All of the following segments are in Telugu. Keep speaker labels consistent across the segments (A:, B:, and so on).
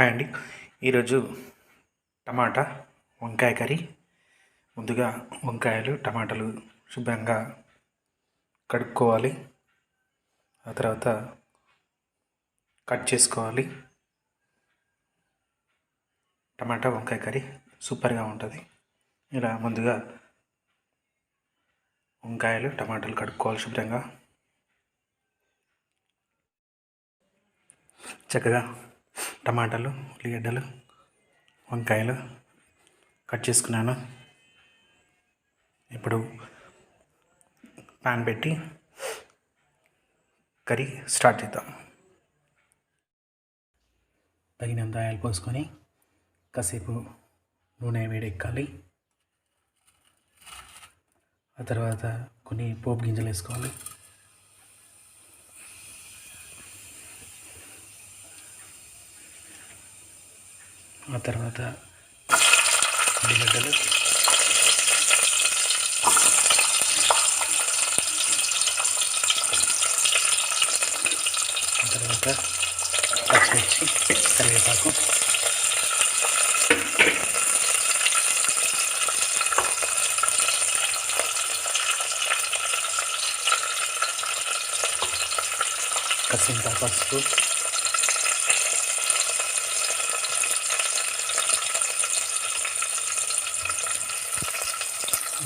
A: హాయ్ అండి. ఈరోజు టమాటా వంకాయ కర్రీ. ముందుగా వంకాయలు టమాటాలు శుభ్రంగా కడుక్కోవాలి. ఆ తర్వాత కట్ చేసుకోవాలి. టమాటా వంకాయ కర్రీ సూపర్గా ఉంటుంది. ఇలా ముందుగా వంకాయలు టమాటాలు కడుక్కోవాలి శుభ్రంగా. చక్కగా టమాటాలు ఉల్లిగడ్డలు వంకాయలు కట్ చేసుకున్నాను. ఇప్పుడు పాన్ పెట్టి కర్రీ స్టార్ట్ చేద్దాం. తగినంత ఆయిల్ పోసుకొని కాసేపు నూనె వేడెక్కాలి. ఆ తర్వాత కొన్ని పోపు గింజలు వేసుకోవాలి. ఆ తర్వాత ఉల్లిగడ్డలు. ఆ తర్వాత పచ్చిమిర్చి కరివేపాకు. కసింత పసుపు.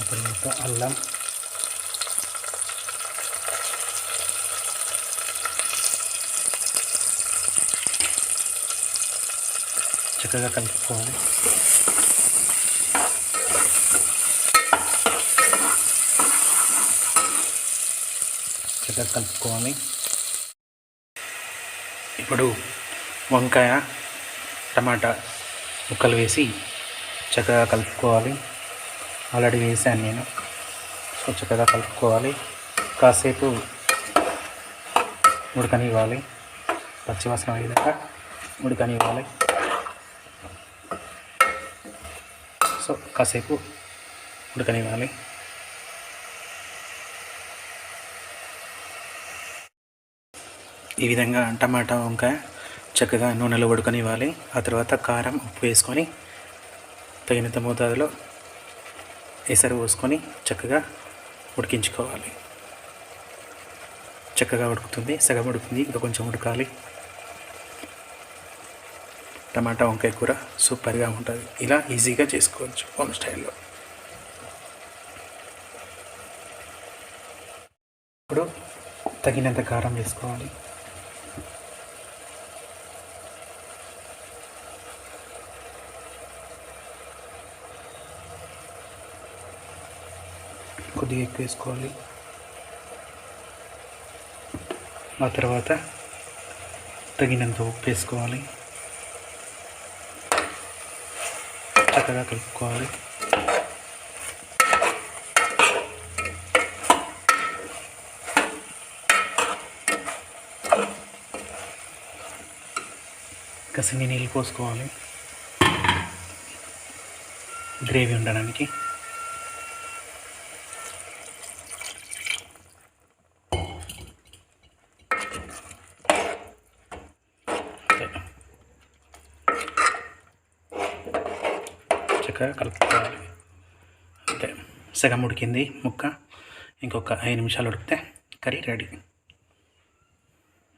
A: తర్వాత అల్లం. చక్కగా కలుపుకోవాలి. చక్కగా కలుపుకోవాలి. ఇప్పుడు వంకాయ టమాటా ముక్కలు వేసి చక్కగా కలుపుకోవాలి. ఆల్రెడీ వేసాను నేను. సో చక్కగా కలుపుకోవాలి. కాసేపు ఉడకనివ్వాలి. పచ్చివాసన అయ్యేదాకా ఉడకనివ్వాలి. సో కాసేపు ఉడకనివ్వాలి. ఈ విధంగా టమాటా వంకాయ చక్కగా నూనెలో ఉడకనివ్వాలి. ఆ తర్వాత కారం ఉప్పు వేసుకొని తగినంత మోతాదులో ఎసరు పోసుకొని చక్కగా ఉడికించుకోవాలి. చక్కగా ఉడుకుతుంది సగం ఉడుకుతుంది ఇంకా కొంచెం ఉడకాలి. టమాటా వంకాయ కూర సూపర్గా ఉంటుంది. ఇలా ఈజీగా చేసుకోవచ్చు హోమ్ స్టైల్లో. ఇప్పుడు తగినంత కారం వేసుకోవాలి. కొద్దిగా ఎక్కువ వేసుకోవాలి. ఆ తర్వాత తగినంత ఉప్పు వేసుకోవాలి. చక్కగా కలుపుకోవాలి. కసిని నీళ్ళు పోసుకోవాలి. గ్రేవీ ఉండడానికి. చక్కగా కలుపుకోవాలి. అంతే. సగం ఉడికింది ముక్క. ఇంకొక ఐదు నిమిషాలు ఉడికితే కర్రీ రెడీ.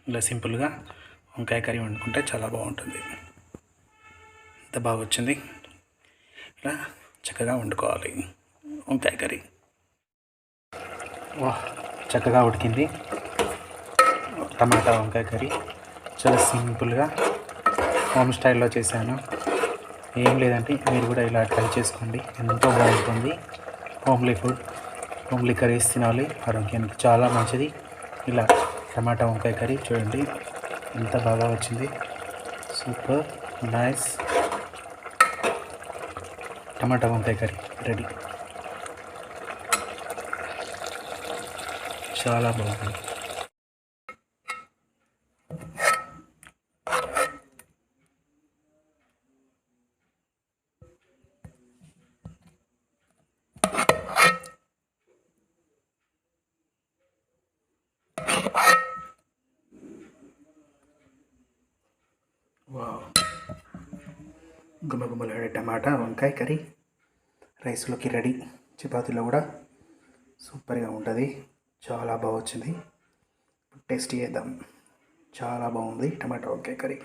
A: ఇలా సింపుల్గా వంకాయ కర్రీ వండుకుంటే చాలా బాగుంటుంది. ఎంత బాగా వచ్చింది. ఇలా చక్కగా వండుకోవాలి వంకాయ కర్రీ. వా చక్కగా ఉడికింది. టమాటా వంకాయ కర్రీ. చాలా సింపుల్గా హోమ్ స్టైల్లో చేశాను. ఏం లేదంటే మీరు కూడా ఇలా ట్రై చేసుకోండి. ఎంతో బాగుంటుంది. హోమ్లీ ఫుడ్ హోమ్లీ కర్రీస్ తినాలి. ఆరోగ్యానికి చాలా మంచిది. ఇలా టమాటా వంకాయ కర్రీ చూడండి. ఎంత బాగా వచ్చింది. Super nice. టమాటా వంకాయ కర్రీ రెడీ. చాలా బాగుంది. గుమగుమలాడే టమాటా వంకాయ కర్రీ రైస్లోకి రెడీ. చపాతీలో కూడా సూపర్గా ఉంటుంది. చాలా బాగా వచ్చింది. టేస్ట్ చేద్దాం. చాలా బాగుంది టమాటా వంకాయ కర్రీ.